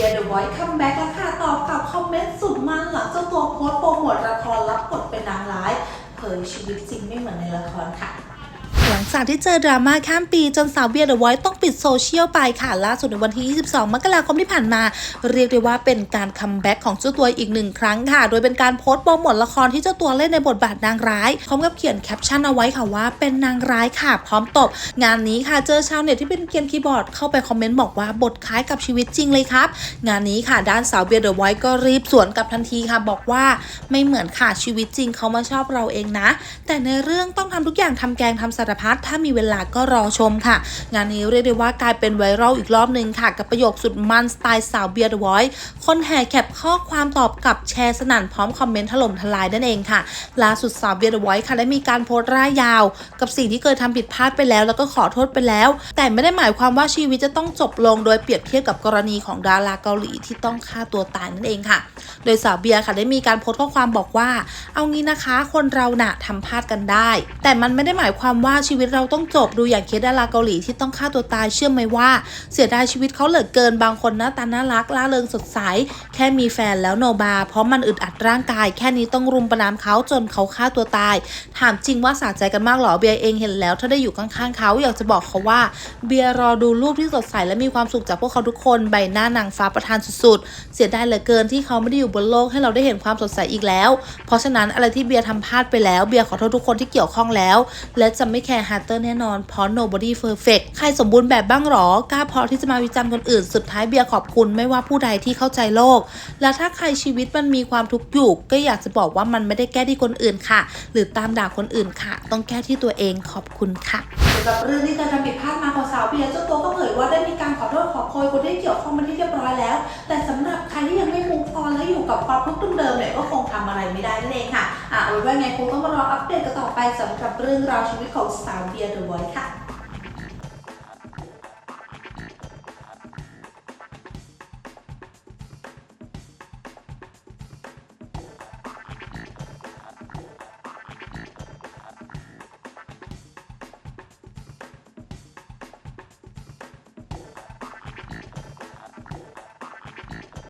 ียเดอะไวท์คัมแบ็กแล้วค่ะตอบกับคอมเมนต์สุดมันหลังเจ้าตัวโพสต์โปรโมทละครรับบทเป็นนางร้าย เผยชีวิตจริงไม่เหมือนในละครค่ะ จากที่เจอดราม่าข้ามปีจนสาวเบียร์เดอะไวท์ต้องปิดโซเชียลไปค่ะล่าสุดในวันที่ 22 มกราคมที่ผ่านมา เรียกได้ว่าเป็นการคัมแบ็กของเจ้าตัวอีกหนึ่งครั้งค่ะ โดยเป็นการโพสต์โปรโมทละครที่เจ้าตัวเล่นในบทบาทนางร้ายพร้อมกับเขียนแคปชั่นเอาไว้ค่ะว่าเป็นนางร้ายค่ะ พร้อมตบ งานนี้ค่ะเจอชาวเน็ตที่เป็นเกียนคีย์บอร์ดเข้าไปคอมเมนต์บอกว่าบทคล้ายกับชีวิตจริงเลยครับงานนี้ค่ะด้านสาวเบียร์เดอะไวท์ก็รีบสวนกลับทันทีค่ะ บอกว่าไม่เหมือนค่ะชีวิตจริงเขามาชอบเราเองนะ แต่ในเรื่องต้องทำทุกอย่างทำแกงทำสารพัดถ้ามีเวลาก็รอชมค่ะ งานนี้เรียกได้ว่ากลายเป็นไวรัลอีกรอบหนึ่งค่ะ กับประโยคสุดมันสไตล์สาวเบียร์ดอะไวท์คนแห่แคปข้อความตอบกลับแชร์สนั่นพร้อมคอมเมนต์ถล่มทลายนั่นเองค่ะล่าสุดสาวเบียร์ดอะไวท์ค่ะได้มีการโพสต์ร่ายยาว กับสิ่งที่เคยทำผิดพลาดไปแล้ว แล้วก็ขอโทษไปแล้ว แต่ไม่ได้หมายความว่าชีวิตจะต้องจบลงโดยเปรียบเทียบกับกรณีของดาราเกาหลีที่ต้องฆ่าตัวตายนั่นเองค่ะ โดยสาวเบียร์ค่ะได้มีการโพสต์ข้อความบอกว่า เอางี้นะคะ คนเราหนะทำพลาดกันได้ แต่มันไม่ได้หมายความว่าชีวิตเราต้องจบดูอย่างเคสดาราเกาหลีที่ต้องฆ่าตัวตายเชื่อไหมว่า เสียดายชีวิตเขาเหลือเกินบางคนหน้าตาน่ารักล่าเริงสดใส แค่มีแฟนแล้วโนบา เพราะมันอึดอัดร่างกาย แค่นี้ต้องรุมประนามเขาจนเขาฆ่าตัวตาย ถามจริงว่าสะใจกันมากหรอเบียเองเห็นแล้ว ถ้าได้อยู่ข้างๆเขาอยากจะบอกเขาว่า เบียร์รอดูรูปที่สดใสและมีความสุขจากพวกเขาทุกคนใบหน้านางฟ้าประทานสุดๆ เสียดายเหลือเกินที่เขาไม่ได้อยู่บนโลกให้เราได้เห็นความสดใสอีกแล้ว เพราะฉะนั้นอะไรที่เบียร์ทำพลาดไปแล้วเบียร์ขอโทษทุกคนที่เกี่ยวข้องแล้ว และจะไม่แคร์ฮาร์เตอร์แน่นอนเพราะ nobody perfect ใครสมบูรณ์แบบบ้างหรอกล้าพอที่จะมาวิจารณ์คนอื่น สุดท้ายเบียร์ขอบคุณไม่ว่าผู้ใดที่เข้าใจโลก และถ้าใครชีวิตมันมีความทุกข์อยู่ ก็อยากจะบอกว่ามันไม่ได้แก้ที่คนอื่นค่ะ หรือตามด่าคนอื่นค่ะ ต้องแก้ที่ตัวเองขอบคุณค่ะเกี่ยวกับเรื่องที่เคยทำผิดพลาดมาของสาวเบียร์เจ้าตัวก็เผยว่าได้มีการขอโทษขอโพยคนที่เกี่ยวข้องมาที่เรียบร้อยแล้ว แต่สำหรับใครที่ยังไม่มุกออนและอยู่กับความทุกข์เดิมๆเนี่ยก็คงทำอะไรไม่ได้นั่นเองค่ะ อะเอาไว่าไงคงต้องมารออัปเดตกันต่อไปสำหรับเรื่องราวชีวิตของสาวเบียร์เดอะไวท์ค่ะ